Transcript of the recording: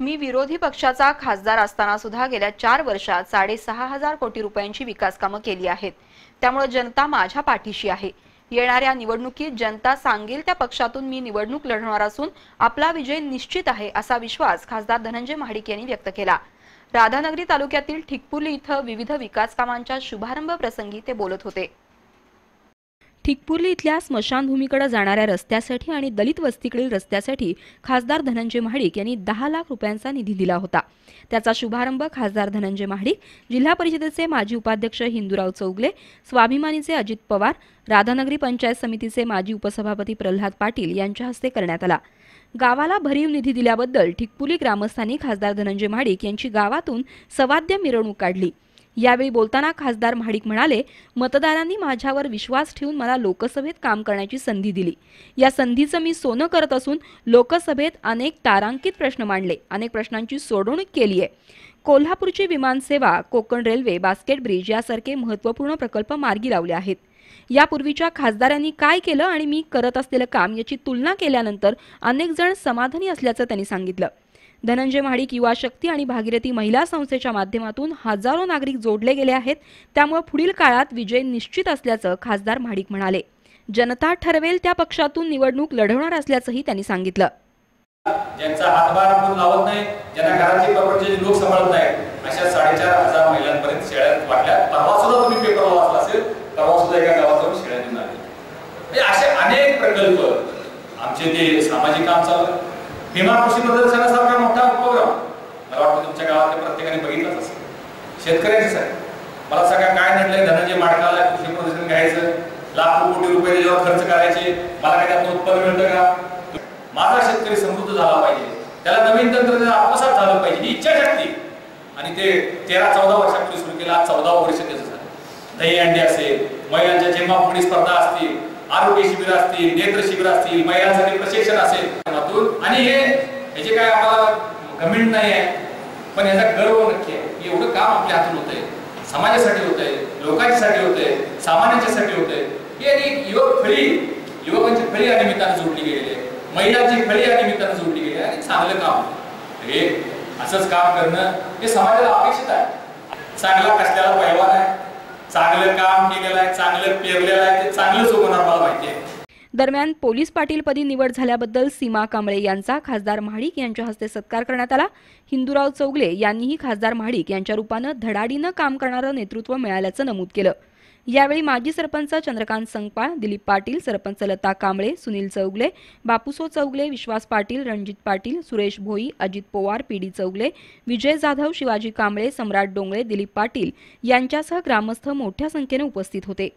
मी विरोधी पक्षाचा खासदार असताना सुद्धा गेल्या चार वर्षात साडेसहा हजार कोटी रुपयांची विकास कामं केली आहेत. त्यामुळे जनता माझ्या पाठीशी आहे. येणाऱ्या निवडणुकीत जनता सांगेल त्या पक्षातून मी निवडणूक लढणार असून आपला विजय निश्चित आहे असा विश्वास खासदार धनंजय महाडिक यांनी व्यक्त केला. राधानगरी तालुक्यातील ठिकपुली इथं विविध विकास कामांच्या शुभारंभ प्रसंगी ते बोलत होते. ठिकपुर्ली इथल्या स्मशानभूमीकडे जाणाऱ्या रस्त्यासाठी आणि दलित वस्तीकडील रस्त्यासाठी खासदार धनंजय महाडिक यांनी दहा लाख रुपयांचा निधी दिला होता. त्याचा शुभारंभ खासदार धनंजय महाडिक जिल्हा परिषदेचे माजी उपाध्यक्ष हिंदूराव चौगले स्वाभिमानीचे अजित पवार राधानगरी पंचायत समितीचे माजी उपसभापती प्रल्हाद पाटील यांच्या हस्ते करण्यात आला. गावाला भरीव निधी दिल्याबद्दल ठिकपुली ग्रामस्थांनी खासदार धनंजय महाडिक यांची गावातून सवाद्य मिरवणूक काढली. यावेळी बोलताना खासदार महाडिक म्हणाले मतदारांनी माझ्यावर विश्वास ठेवून मला लोकसभेत काम करण्याची संधी दिली. या संधीचं मी सोनं करत असून लोकसभेत अनेक तारांकित प्रश्न मांडले अनेक प्रश्नांची सोडवणूक केली आहे. कोल्हापूरची विमानसेवा कोकण रेल्वे बास्केट ब्रिज यासारखे महत्त्वपूर्ण प्रकल्प मार्गी लावले आहेत. यापूर्वीच्या खासदारांनी काय केलं आणि मी करत असलेलं काम याची तुलना केल्यानंतर अनेक जण समाधानी असल्याचं त्यांनी सांगितलं. धनंजय महाडिक युवा शक्ती आणि भागीरथी महिला संस्थेच्या माध्यमातून हजारो नागरिक जोडले गेले आहेत. त्यामुळे पुढील काळात विजय निश्चित असल्याचं खासदार महाडिक म्हणाले. जनता ठरवेल त्या पक्षातून निवडणूक लढवणार असल्याचंही त्यांनी सांगितलं. ज्यांचा हातभार आपण लावत नाही ज्यांना घराची प्रॉपर्टी लोक सांभाळत नाही अशा साडेचार हजार महिलांपर्यंत शेळ्यात वाटल्या. परवा सुद्धा तुम्ही पेपर वाचला असेल परवा सुद्धा एका गावात जाऊन शेळ्या देऊन आले. म्हणजे असे अनेक प्रकल्प. आमचे ते सामाजिक काम चालू आहे. भीमा कृषी प्रदर्शनासारखा मोठा उपक्रम. मला वाटतं तुमच्या गावातल्या प्रत्येकाने बघितलाच असेल. शेतकऱ्यांसाठी मला सगळ्या काय म्हटलंय धनंजय माडकाला कृषी प्रदर्शन घ्यायचं लाखो कोटी रुपये त्याच्यावर खर्च करायचे मला काय त्यातनं उत्पन्न मिळतं का? माझा शेतकरी समृद्ध झाला पाहिजे. त्याला नवीन तंत्रज्ञान आत्मसात झालं पाहिजे ही इच्छाशक्ती आणि ते तेरा चौदा वर्षापूर्वी सुरू केलं आज चौदा वर्ष त्याचं झालं. दही अंडी असेल महिलांच्या जेव्हा स्पर्धा असतील आरोग्य शिबिर असतील नेत्र शिबिर असतील महिलांसाठी प्रशिक्षण असेल आणि हे याचे काय आम्हाला गमिंट नाही आहे पण याचा गर्व नक्की आहे. एवढं काम आपल्या हातून होतंय. समाजासाठी होतंय लोकांच्यासाठी होतंय सामान्यांच्यासाठी होतंय. ही आणि युवक फळी युवकांची फळी या निमित्तानं जोडली गेलेली आहे. महिलांची फळी या निमित्तानं जोडली गेली आहे आणि चांगलं काम. हे असंच काम करणं हे समाजाला अपेक्षित आहे. चांगला कसल्याला पैलवान आहे. चांगलं काम केलेलं आहे चांगलं पेरलेलं आहे ते चांगलंच होणार मला दरम्यान पोलीस पाटीलपदी निवड झाल्याबद्दल सीमा कांबळे यांचा खासदार महाडिक यांच्या हस्ते सत्कार करण्यात आला. हिंदूराव चौगले यांनीही खासदार महाडिक यांच्या रूपानं धडाडीनं काम करणारं नेतृत्व मिळाल्याचं नमूद केलं. यावेळी माजी सरपंच चंद्रकांत संगपाळ दिलीप पाटील सरपंच लता कांबळे सुनील चौगले बापूसो चौगले विश्वास पाटील रणजित पाटील सुरेश भोई अजित पवार पीडी चौगले विजय जाधव शिवाजी कांबळे सम्राट डोंगळे दिलीप पाटील यांच्यासह ग्रामस्थ मोठ्या संख्येने उपस्थित होते.